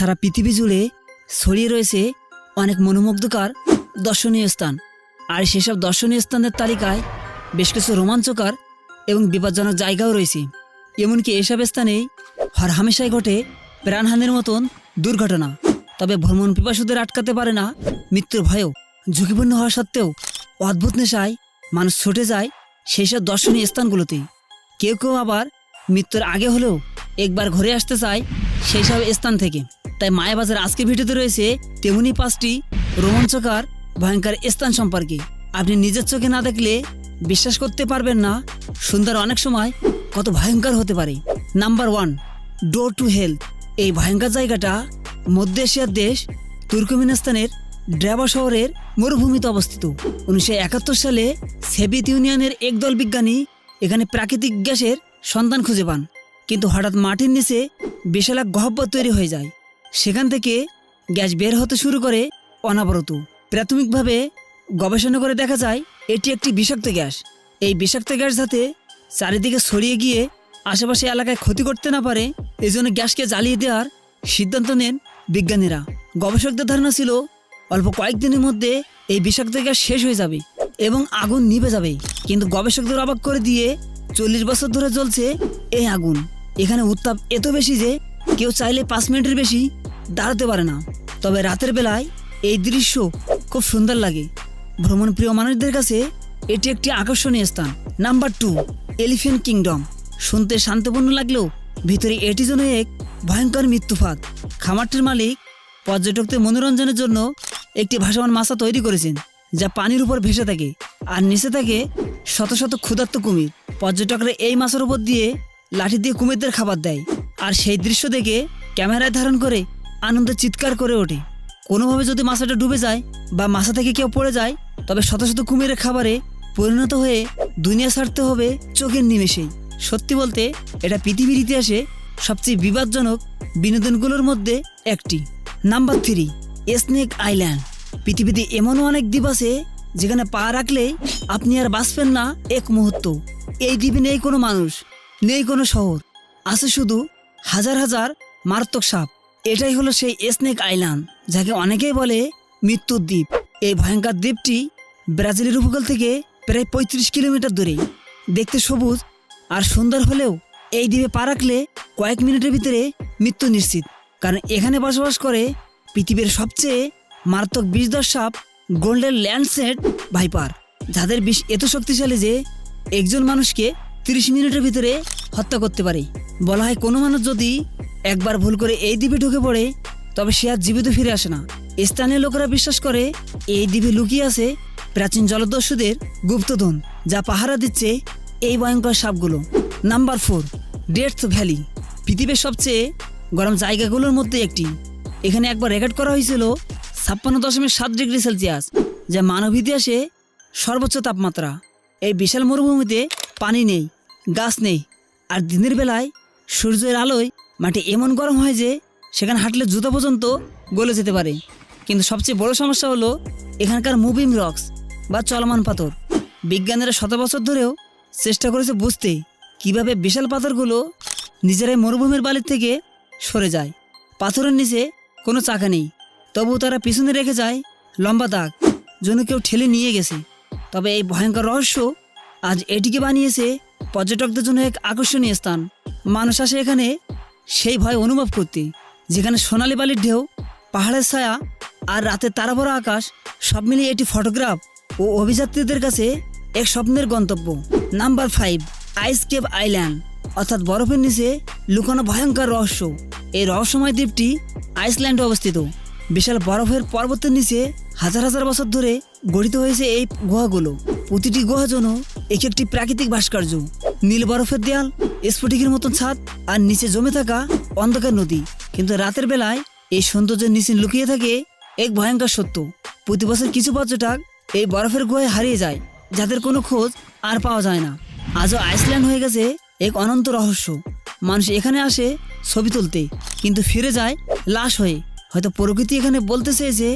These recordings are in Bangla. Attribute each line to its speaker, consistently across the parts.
Speaker 1: সারা পৃথিবী জুড়ে ছড়িয়ে রয়েছে অনেক মনোমুগ্ধকর দর্শনীয় স্থান। আর সেসব দর্শনীয় স্থানের তালিকায় বেশ কিছু রোমাঞ্চকর এবং বিপজ্জনক জায়গাও রয়েছে। এমনকি এসব স্থানেই হর হামেশাই ঘটে প্রাণহানির মতন দুর্ঘটনা। তবে ভ্রমণ পিপাসুদের আটকাতে পারে না মৃত্যুর ভয়ও। ঝুঁকিপূর্ণ হওয়া সত্ত্বেও অদ্ভুত নেশায় মানুষ ছুটে যায় সেই সব দর্শনীয় স্থানগুলোতে। কেউ কেউ আবার মৃত্যুর আগে হলেও একবার ঘুরে আসতে চায় সেই সব স্থান থেকে। তাই মায়াবাজার আজকের ভিডিওতে রয়েছে তেমনি পাঁচটি রোমাঞ্চকর, ভয়ঙ্কর স্থান সম্পর্কে। আপনি নিজের চোখে না দেখলে বিশ্বাস করতে পারবেন না, সুন্দর অনেক সময় কত ভয়ঙ্কর হতে পারে। Number one door to hell এই ভয়ঙ্কর জায়গাটা মধ্য এশিয়ার দেশ, তুর্কমেনিস্তানের ড্রাবা শহরের মরুভূমিতে অবস্থিত। উনিশশো একাত্তর সালে সেভিত ইউনিয়নের একদল বিজ্ঞানী এখানে প্রাকৃতিক গ্যাসের সন্ধান খুঁজে পান। কিন্তু হঠাৎ মাটির নিচে বিশাল এক গহ্বর তৈরি হয়ে যায়। সেখান থেকে গ্যাস বের হতে শুরু করে অনাবরত। প্রাথমিকভাবে গবেষণা করে দেখা যায়, এটি একটি বিষাক্ত গ্যাস। এই বিষাক্ত গ্যাস যাতে চারিদিকে ছড়িয়ে গিয়ে আশেপাশে এলাকায় ক্ষতি করতে না পারে, এজন্য গ্যাসকে জ্বালিয়ে দেওয়ার সিদ্ধান্ত নেন বিজ্ঞানীরা। গবেষকদের ধারণা ছিল, অল্প কয়েকদিনের মধ্যে এই বিষাক্ত গ্যাস শেষ হয়ে যাবে এবং আগুন নিভে যাবে। কিন্তু গবেষকদের অবাক করে দিয়ে চল্লিশ বছর ধরে জ্বলছে এই আগুন। এখানে উত্তাপ এত বেশি যে কেউ চাইলে পাঁচ মিনিটের বেশি দাঁড়াতে পারে না। তবে রাতের বেলায় এই দৃশ্য খুব সুন্দর লাগে। ভ্রমণ প্রিয় মানুষদের কাছে এটি একটি আকর্ষণীয় স্থান। Number two, elephant kingdom. শুনতে শান্তপূর্ণ লাগলেও ভিতরে এটি যেন এক ভয়ঙ্কর মৃত্যুফাত খামারটির মালিক পর্যটকদের মনোরঞ্জনের জন্য একটি ভাসমান মাছা তৈরি করেছেন, যা পানির উপর ভেসে থাকে আর নিচে থাকে শত শত ক্ষুধার্ত কুমির। পর্যটকরা এই মাছের উপর দিয়ে লাঠি দিয়ে কুমিরদের খাবার দেয়। আর সেই দৃশ্য দেখে ক্যামেরায় ধারণ করে আনন্দে চিৎকার করে ওঠে। কোনোভাবে যদি মাছটা ডুবে যায় বা মাছা থেকে কেউ পড়ে যায়, তবে শত শত কুমিরের খাবারে পরিণত হয়ে দুনিয়া ছাড়তে হবে চোখের নিমেষেই। সত্যি বলতে, এটা পৃথিবীর ইতিহাসে সবচেয়ে বিবাদজনক বিনোদনগুলোর মধ্যে একটি। নাম্বার থ্রি স্নেক আইল্যান্ড পৃথিবীতে এমনও অনেক দ্বীপ আছে যেখানে পা রাখলে আপনি আর বাঁচবেন না এক মুহূর্ত। এই দ্বীপে নেই কোনো মানুষ, নেই কোনো শহর। আছে শুধু হাজার হাজার মারাত্মক সাপ। এটাই হলো সেই স্নেক আইল্যান্ড যাকে অনেকেই বলে মৃত্যুর দ্বীপ। এই ভয়ঙ্কর দ্বীপটি ব্রাজিলের উপকূল থেকে প্রায় পঁয়ত্রিশ কিলোমিটার দূরে। দেখতে সবুজ আর সুন্দর হলেও এই দ্বীপে পা রাখলে কয়েক মিনিটের ভিতরে মৃত্যু নিশ্চিত। কারণ এখানে বসবাস করে পৃথিবীর সবচেয়ে মারাত্মক বিষধর সাপ গোল্ডেন ল্যান্ডসেট ভাইপার যাদের বিষ এত শক্তিশালী যে একজন মানুষকে তিরিশ মিনিটের ভিতরে হত্যা করতে পারে। বলা হয় কোনো মানুষ যদি একবার ভুল করে এই দ্বীপে ঢুকে পড়ে, তবে সে আর জীবিত ফিরে আসে না। স্থানীয় লোকেরা বিশ্বাস করে, এই দ্বীপে লুকিয়ে আছে প্রাচীন জলদস্যুদের গুপ্তধন, যা পাহারা দিচ্ছে এই ভয়ঙ্কর সাপগুলো। Number four, death valley. পৃথিবীর সবচেয়ে গরম জায়গাগুলোর মধ্যে একটি। এখানে একবার রেকর্ড করা হয়েছিল ছাপ্পান্ন দশমিক সাত ডিগ্রি সেলসিয়াস, যা মানব ইতিহাসে সর্বোচ্চ তাপমাত্রা। এই বিশাল মরুভূমিতে পানি নেই, গাছ নেই, আর দিনের বেলায় সূর্যের আলোয় মাটি এমন গরম হয় যে সেখানে হাঁটলে জুতো পর্যন্ত গলে যেতে পারে। কিন্তু সবচেয়ে বড় সমস্যা হলো এখানকার মুভিং রক্স বা চলমান পাথর। বিজ্ঞানীরা শত বছর ধরেও চেষ্টা করেছে বুঝতে কীভাবে বিশাল পাথরগুলো নিজেরাই মরুভূমির বালির থেকে সরে যায়। পাথরের নিচে কোনো চাকা নেই তবু তারা পিছনে রেখে যায় লম্বা দাগ যেন কেউ ঠেলে নিয়ে গেছে। তবে এই ভয়ঙ্কর রহস্য আজ এটিকে বানিয়েছে পর্যটকদের জন্য এক আকর্ষণীয় স্থান। মানুষ আসে এখানে সেই ভয় অনুভব করতে, যেখানে সোনালি বালির ঢেউ, পাহাড়ের ছায়া আর রাতের তারাভরা আকাশ, সব মিলিয়ে এটি ফটোগ্রাফ ও অভিযাত্রীদের কাছে এক স্বপ্নের গন্তব্য। Number five, ice cave island, অর্থাৎ বরফের নিচে লুকানো ভয়ঙ্কর রহস্য। এই রহস্যময় দ্বীপটি আইসল্যান্ডে অবস্থিত। বিশাল বরফের পর্বতের নিচে হাজার হাজার বছর ধরে গঠিত হয়েছে এই গুহাগুলো। প্রতিটি গুহা যেন এক একটি প্রাকৃতিক ভাস্কর্য। নীল বরফের দেয়াল, স্ফটিকের মতন ছাদ আর নিচে জমে থাকা অন্ধকার নদী। কিন্তু রাতের বেলায় এই সৌন্দর্যের নিচে লুকিয়ে থাকে এক ভয়ঙ্কর সত্য। প্রতি বছর কিছু পর্যটক এই বরফের গুহায় হারিয়ে যায়, যাদের কোনো খোঁজ আর পাওয়া যায় না। আজও আইসল্যান্ড হয়ে গেছে এক অনন্ত রহস্য। মানুষ এখানে আসে ছবি তুলতে, কিন্তু ফিরে যায় লাশ হয়ে। হয়তো প্রকৃতি এখানে বলতে চেয়েছে,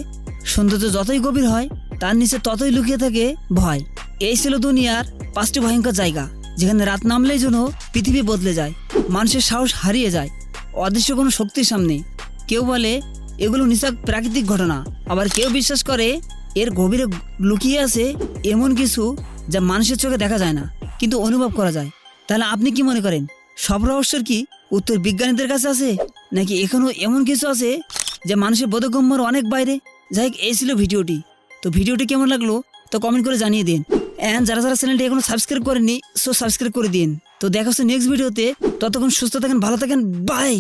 Speaker 1: সৌন্দর্য যতই গভীর হয়, তার নিচে ততই লুকিয়ে থাকে ভয়। এই ছিল দুনিয়ার পাঁচটি ভয়ঙ্কর জায়গা। যেখানে রাত নামলেই যেন পৃথিবী বদলে যায়, মানুষের সাহস হারিয়ে যায়, অদৃশ্য কোনো শক্তির সামনে। কেউ বলে, এগুলো নিছক প্রাকৃতিক ঘটনা। আবার কেউ বিশ্বাস করে, এর গভীরে লুকিয়ে আছে এমন কিছু যা মানুষের চোখে দেখা যায় না, কিন্তু অনুভব করা যায়। তাহলে আপনি কি মনে করেন, সব রহস্যের কি উত্তর বিজ্ঞানীদের কাছে আছে? নাকি এখনও এমন কিছু আছে যা মানুষের বোধগম্যর অনেক বাইরে? যাই এই ছিল ভিডিওটি। তো ভিডিওটি কেমন লাগল, তো কমেন্ট করে জানিয়ে দিন। অ্যান্ড যারা যারা চ্যানেলটি এখনও সাবস্ক্রাইব করেনি সো সাবস্ক্রাইব করে দিন। তো দেখা হচ্ছে নেক্সট ভিডিওতে ততক্ষণ সুস্থ থাকেন, ভালো থাকেন বাই